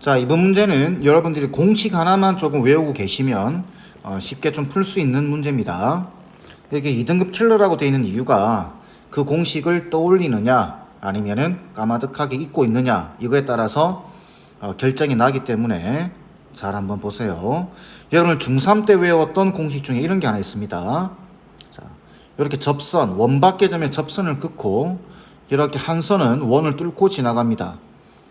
자, 이번 문제는 여러분들이 공식 하나만 조금 외우고 계시면 어, 쉽게 좀 풀 수 있는 문제입니다. 이게 2등급 킬러라고 되어 있는 이유가 그 공식을 떠올리느냐 아니면은 까마득하게 잊고 있느냐 이거에 따라서 어, 결정이 나기 때문에 잘 한번 보세요. 여러분 중3 때 외웠던 공식 중에 이런 게 하나 있습니다. 자, 이렇게 접선, 원밖에 점에 접선을 끊고 이렇게 한 선은 원을 뚫고 지나갑니다.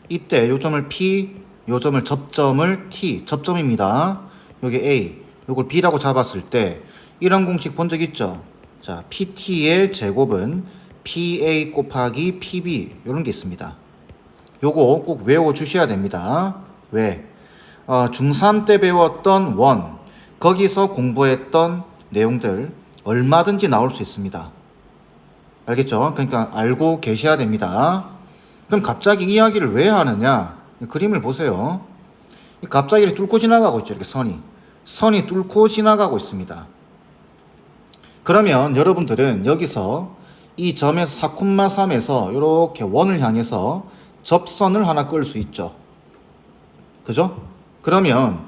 이때 요점을 P, 요점을 접점을 T, 접점입니다. 여기 A, 요걸 B라고 잡았을 때 이런 공식 본 적 있죠? 자, PT의 제곱은 PA 곱하기 PB 이런 게 있습니다. 요거 꼭 외워 주셔야 됩니다. 왜? 어, 중3 때 배웠던 원, 거기서 공부했던 내용들 얼마든지 나올 수 있습니다. 알겠죠? 그러니까 알고 계셔야 됩니다. 그럼 갑자기 이야기를 왜 하느냐? 그림을 보세요. 갑자기 뚫고 지나가고 있죠. 이렇게 선이. 선이 뚫고 지나가고 있습니다. 그러면 여러분들은 여기서 이 점에서 4,3에서 이렇게 원을 향해서 접선을 하나 끌 수 있죠. 그죠? 그러면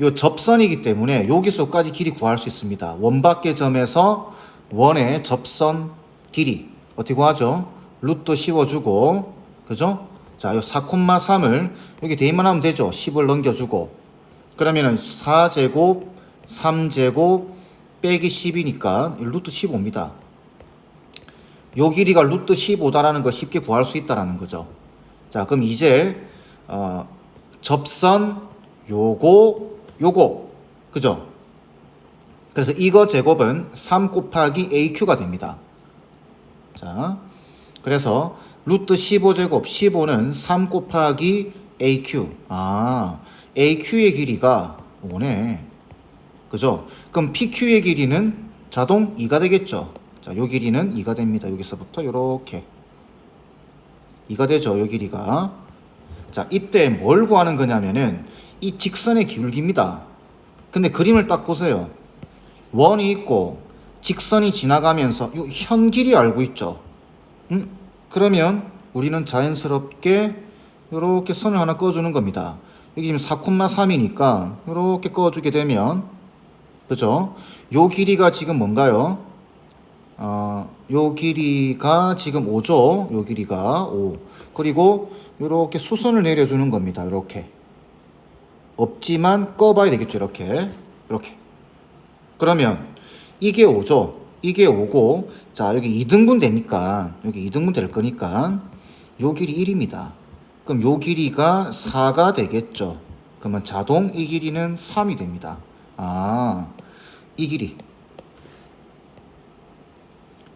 이 접선이기 때문에 여기서까지 길이 구할 수 있습니다. 원 밖의 점에서 원의 접선 길이 어떻게 구하죠? 루트 씌워주고 그죠? 자, 이 4,3을 여기 대입만 하면 되죠. 10을 넘겨주고 그러면은 4제곱 3제곱 빼기 10이니까 루트 15입니다. 요 길이가 루트 15다라는 걸 쉽게 구할 수 있다라는 거죠. 자, 그럼 이제 어, 접선 요거 요거 그죠? 그래서 이거 제곱은 3 곱하기 AQ가 됩니다. 자, 그래서 루트 15제곱 15는 3 곱하기 AQ. 아, AQ의 길이가 5네. 그죠? 그럼 PQ의 길이는 자동 2가 되겠죠? 자, 요 길이는 2가 됩니다. 여기서부터 요렇게. 2가 되죠, 요 길이가. 자, 이때 뭘 구하는 거냐면은 이 직선의 기울기입니다. 근데 그림을 딱 보세요. 원이 있고 직선이 지나가면서 요 현 길이 알고 있죠. 음? 그러면 우리는 자연스럽게 이렇게 선을 하나 꺼주는 겁니다. 여기 지금 4,3이니까 이렇게 꺼주게 되면 그죠? 요 길이가 지금 뭔가요? 어, 요 길이가 지금 5죠. 요 길이가 5. 그리고 이렇게 수선을 내려주는 겁니다. 이렇게. 없지만 꺼봐야 되겠죠. 이렇게. 이렇게. 그러면 이게 5죠. 이게 5고 자 여기 2등분 되니까 여기 2등분 될 거니까 요 길이 1입니다. 그럼 요 길이가 4가 되겠죠. 그러면 자동 이 길이는 3이 됩니다. 아, 이 길이.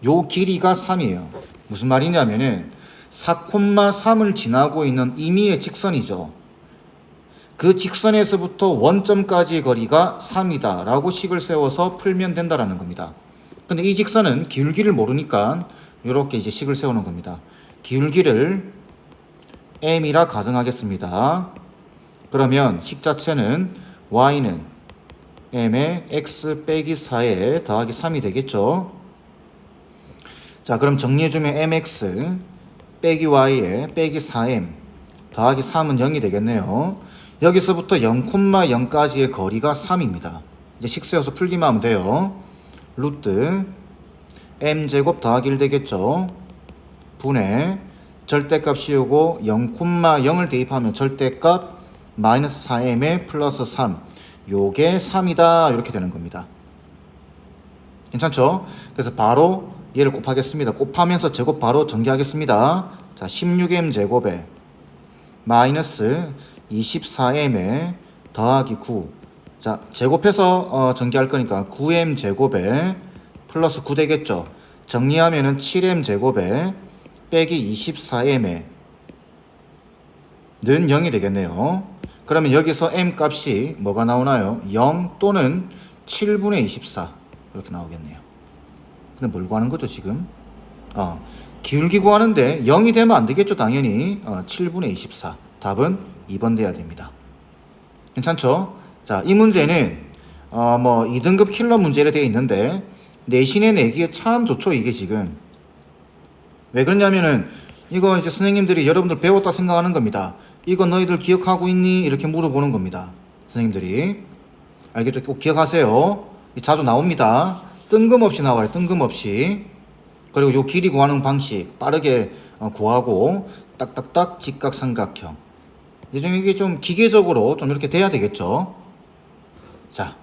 요 길이가 3이에요. 무슨 말이냐면은 4,3을 지나고 있는 임의의 직선이죠. 그 직선에서부터 원점까지의 거리가 3이다 라고 식을 세워서 풀면 된다라는 겁니다. 근데 이 직선은 기울기를 모르니까 이렇게 이제 식을 세우는 겁니다. 기울기를 m이라 가정하겠습니다. 그러면 식 자체는 y는 m의 x 빼기 4에 더하기 3이 되겠죠. 자, 그럼 정리해주면 mx 빼기 y에 빼기 4m 더하기 3은 0이 되겠네요. 여기서부터 0,0까지의 거리가 3입니다. 이제 식 세워서 풀기만 하면 돼요. 루트 m제곱 더하기 1 되겠죠. 분의 절대값 씌우고 0,0을 대입하면 절대값 마이너스 4m에 플러스 3 요게 3이다 이렇게 되는 겁니다. 괜찮죠? 그래서 바로 얘를 곱하겠습니다. 곱하면서 제곱 바로 전개하겠습니다. 자, 16m 제곱에 마이너스 24m에 더하기 9. 자, 제곱해서 어, 전개할 거니까 9m 제곱에 플러스 9 되겠죠. 정리하면은 7m 제곱에 빼기 24m에 는 0이 되겠네요. 그러면 여기서 m 값이 뭐가 나오나요? 0 또는 7분의 24 이렇게 나오겠네요. 근데 뭘 구하는 거죠 지금? 어, 기울기 구하는데 0이 되면 안 되겠죠 당연히 어, 7분의 24 답은 2번 돼야 됩니다. 괜찮죠? 자, 이 문제는 어, 뭐 2등급 킬러 문제로 되어 있는데 내신에 내기에 참 좋죠 이게 지금 왜 그러냐면은 이거 이제 선생님들이 여러분들 배웠다 생각하는 겁니다. 이거 너희들 기억하고 있니? 이렇게 물어보는 겁니다. 선생님들이. 알겠죠? 꼭 기억하세요. 이 자주 나옵니다. 뜬금없이 나와요. 뜬금없이. 그리고 요 길이 구하는 방식 빠르게 어, 구하고 딱딱딱 직각삼각형. 이게 좀 기계적으로 좀 이렇게 돼야 되겠죠. 자,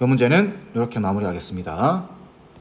이 문제는 이렇게 마무리하겠습니다.